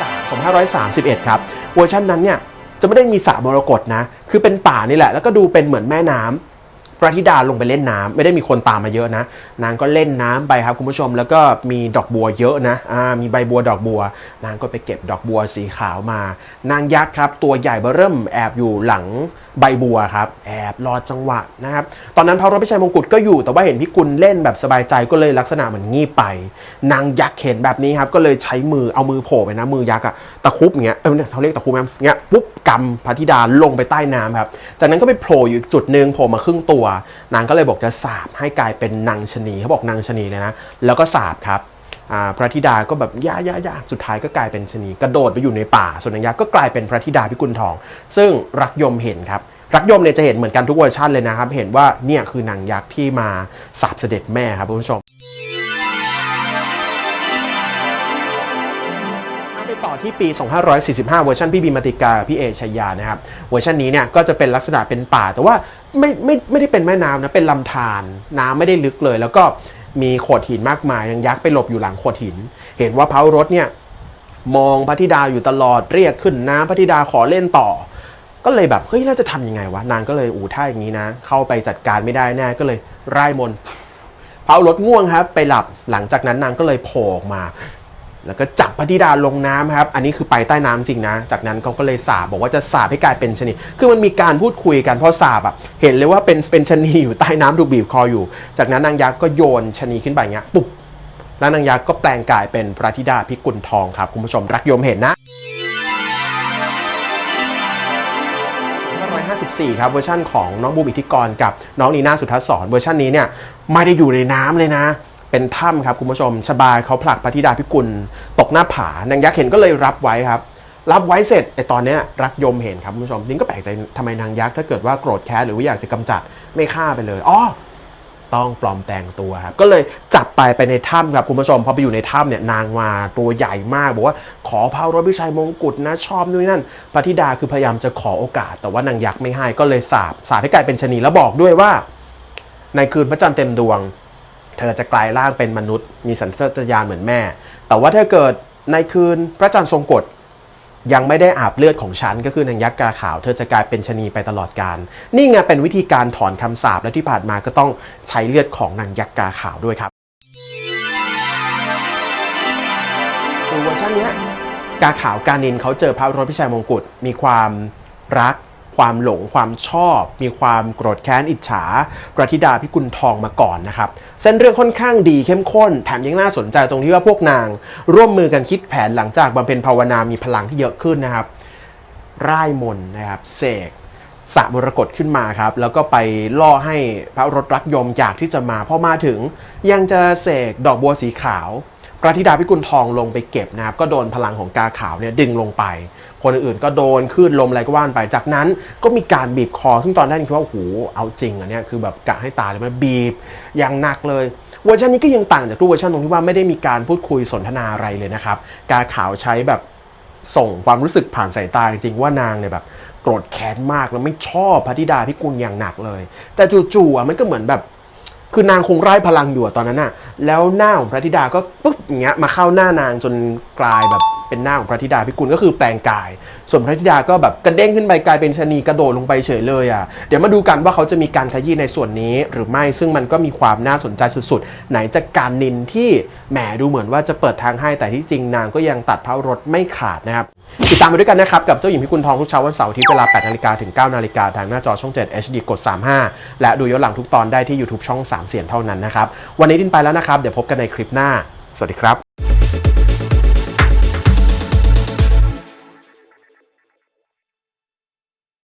2531 ครับเวอร์ชันนั้นเนี่ยจะไม่ได้มีสระมรกตนะ คือเป็นป่านี่แหละ แล้วก็ดูเป็นเหมือนแม่น้ำพ ระธิดาลงไปเล่นน้ำไม่ได้มีคนตามมาเยอะนะ นางก็เล่นน้ำไปครับคุณผู้ชมแล้วก็มีดอกบัวเยอะนะอ่ามีใบบัวดอกบัว นางก็ไปเก็บดอกบัวสีขาวมา นางยักษ์ครับ ตัวใหญ่เบอเริ่มแอบอยู่หลังใบบัวครับ แอบรอจังหวะนะครับตอนนั้นพระรพิชัยมงกุฎก็อยู่แต่ว่าเห็นพี่กุลเล่นแบบสบายใจก็เลยลักษณะเหมือนงีบไป นางยักษ์เห็นแบบนี้ครับก็เลยใช้มือเอามือโผล่ไปนะมือยักษ์อะตะคุบอย่างเงี้ยเออเนี่ยเขาเรียกตะคุบไหมเงี้ยปุ๊บกำพระธิดาลงไปใต้น้ำครับจากนั้นก็ไปโผล่อยู่จุดหนึ่งโผล่มาครึ่งตัวนางก็เลยบอกจะสาบให้กลายเป็นนางชนีเขาบอกนางชนีเลยนะ แล้วก็สาบครับพระธิดาก็แบบย่าย่าย่าสุดท้ายก็กลายเป็นชนีกระโดดไปอยู่ในป่าส่วนนางยักษ์ก็กลายเป็นพระธิดาพิกุลทอง ซึ่งรักยมเห็นครับรักยมเนี่ยจะเห็นเหมือนกันทุกเวอร์ชันเลยนะครับ เห็นว่าเนี่ยคือนางยักษ์ที่มาสาบเสด็จแม่ครับคุณผู้ชม ต่อที่ปี 2545 เวอร์ชันพี่บีมาติกากับพี่เอชยานะครับ เวอร์ชันนี้เนี่ยก็จะเป็นลักษณะเป็นป่า แต่ว่าไม่ไม่ไม่ได้เป็นแม่น้ำนะ เป็นลำธารน้ำไม่ได้ลึกเลย แล้วก็มีโขดหินมากมาย ยังยักษ์ไปหลบอยู่หลังโขดหิน เห็นว่าพระรถเนี่ยมองพระธิดาอยู่ตลอดเรียกขึ้นน้ำพระธิดาขอเล่นต่อ ก็เลยแบบเฮ้ยเราจะทำยังไงวะนางก็เลยอูถ้าอย่างนี้นะ เข้าไปจัดการไม่ได้แน่ก็เลยไล่มนต์พระรถง่วงครับไปหลับหลังจากนั้นนางก็เลยโผล่ออกมา แล้วก็จับพระธิดาลงน้ำครับ อันนี้คือไปใต้น้ำจริงนะ จากนั้นเขาก็เลยสาบบอกว่าจะสาบให้กลายเป็นชะนี คือมันมีการพูดคุยกันเพราะสาบอะ เห็นเลยว่าเป็นเป็นชะนีอยู่ใต้น้ำถูกบีบคออยู่ จากนั้นนางยักษ์ก็โยนชะนีขึ้นไปเงี้ยปุ๊บ แล้วนางยักษ์ก็แปลงกายเป็นพระธิดาพิกุลทองครับคุณผู้ชมรักยมเห็นนะ2554ครับเวอร์ชั่นของน้องบูมอิทธิกรกับน้องนีน่าสุทัศน์สอนเวอร์ชันนี้เนี่ยไม่ได้อยู่ในน้ำเลยนะ เป็นถ้ำครับคุณผู้ชมชบาเขาผลักพระธิดาพิกุล ตกหน้าผานางยักษ์เห็นก็เลยรับไว้ครับ รับไว้เสร็จไอตอนเนี้ยรักยมเห็นครับคุณผู้ชมนิ้งก็แปลกใจทำไมนางยักษ์ถ้าเกิดว่าโกรธแค้นหรือว่าอยากจะกำจัดไม่ฆ่าไปเลยอ๋อ ต้องปลอมแปลงตัวครับ ก็เลยจับไปไปในถ้ำครับคุณผู้ชม พอไปอยู่ในถ้ำเนี่ยนางมาตัวใหญ่มาก บอกว่าขอพระรถพิชัยมงกุฎนะชอบนู่นนนั่นพระธิดาคือพยายามจะขอโอกาส แต่ว่านางยักษ์ไม่ให้ก็เลยสาบสาบให้กลายเป็นชะนีแล้วบอกด้วยว่า ในคืนพระจันทร์เต็มดวง เธอจะกลายร่างเป็นมนุษย์ มีสัญชาตญาณเหมือนแม่ แต่ว่าถ้าเกิดในคืนพระจันทร์ทรงกฎยังไม่ได้อาบเลือดของฉันก็คือนางยักษ์กาขาว เธอจะกลายเป็นชะนีไปตลอดกาลนี่ไงเป็นวิธีการถอนคำสาปและที่ผ่านมาก็ต้องใช้เลือดของนางยักษ์กาขาวด้วยครับเวอร์ชันนี้กาขาวกานินเขาเจอพระรถพิชัยมงกุฎมีความรัก ความหลงความชอบ มีความโกรธแค้นอิจฉาพระธิดาพิกุลทองมาก่อนนะครับ เส้นเรื่องค่อนข้างดีเข้มข้น แถมยังน่าสนใจตรงที่ว่าพวกนาง ร่วมมือกันคิดแผนหลังจากบำเพ็ญภาวนามีพลังที่เยอะขึ้นนะครับ ร่ายมนนะครับเสกสะมรกตขึ้นมาครับ แล้วก็ไปล่อให้พระรถรักยมอยากที่จะมาพอมาถึง ยังจะเสกดอกบัวสีขาว พระธิดาพิกุลทองลงไปเก็บนะครับก็โดนพลังของกาขาวเนี่ยดึงลงไป คนอื่นๆก็โดนคลื่นลมอะไรก็ว่านไป จากนั้นก็มีการบีบคอ ซึ่งตอนแรกคิดว่าโอ้โหเอาจริงอันเนี้ยคือแบบกะให้ตายเลยมันบีบอย่างหนักเลยเวอร์ชันนี้ก็ยังต่างจากทุกเวอร์ชันตรงที่ว่าไม่ได้มีการพูดคุยสนทนาอะไรเลยนะครับ กาขาวใช้แบบส่งความรู้สึกผ่านสายตาจริงๆว่านางเนี่ยแบบโกรธแค้นมากแล้วไม่ชอบพระธิดาพิกุลอย่างหนักเลย แต่จู่ๆมันก็เหมือนแบบ คือนางคงไร้พลังอยู่ตอนนั้นน่ะ แล้วหน้าของพระธิดาก็ปุ๊บอย่างเงี้ยมาเข้าหน้านางจนกลายแบบ เป็นหน้าของพระธิดาพิกุลก็คือแปลงกาย ส่วนพระธิดาก็แบบกระเด้งขึ้นไปกลายเป็นชนีกระโดดลงไปเฉยเลยอะเดี๋ยวมาดูกันว่าเขาจะมีการขยี้ในส่วนนี้หรือไม่ซึ่งมันก็มีความน่าสนใจสุดๆ ไหนจะการนินที่แหมดูเหมือนว่าจะเปิดทางให้แต่ที่จริงนางก็ยังตัดพระรถไม่ขาดนะครับติดตามไปด้วยกันนะครับ กับเจ้าหญิงพิกุลทองทุกเช้าวันเสาร์ที่เวลา 8 นาฬิกาถึง 9 นาฬิกาทางหน้าจอช่อง 7 HD กด 35 และดูย้อนหลังทุกตอนได้ที่ YouTube ช่อง 3 เสียงเท่านั้นนะครับ วันนี้ดินไปแล้วนะครับ เดี๋ยวพบกันในคลิปหน้า สวัสดีครับ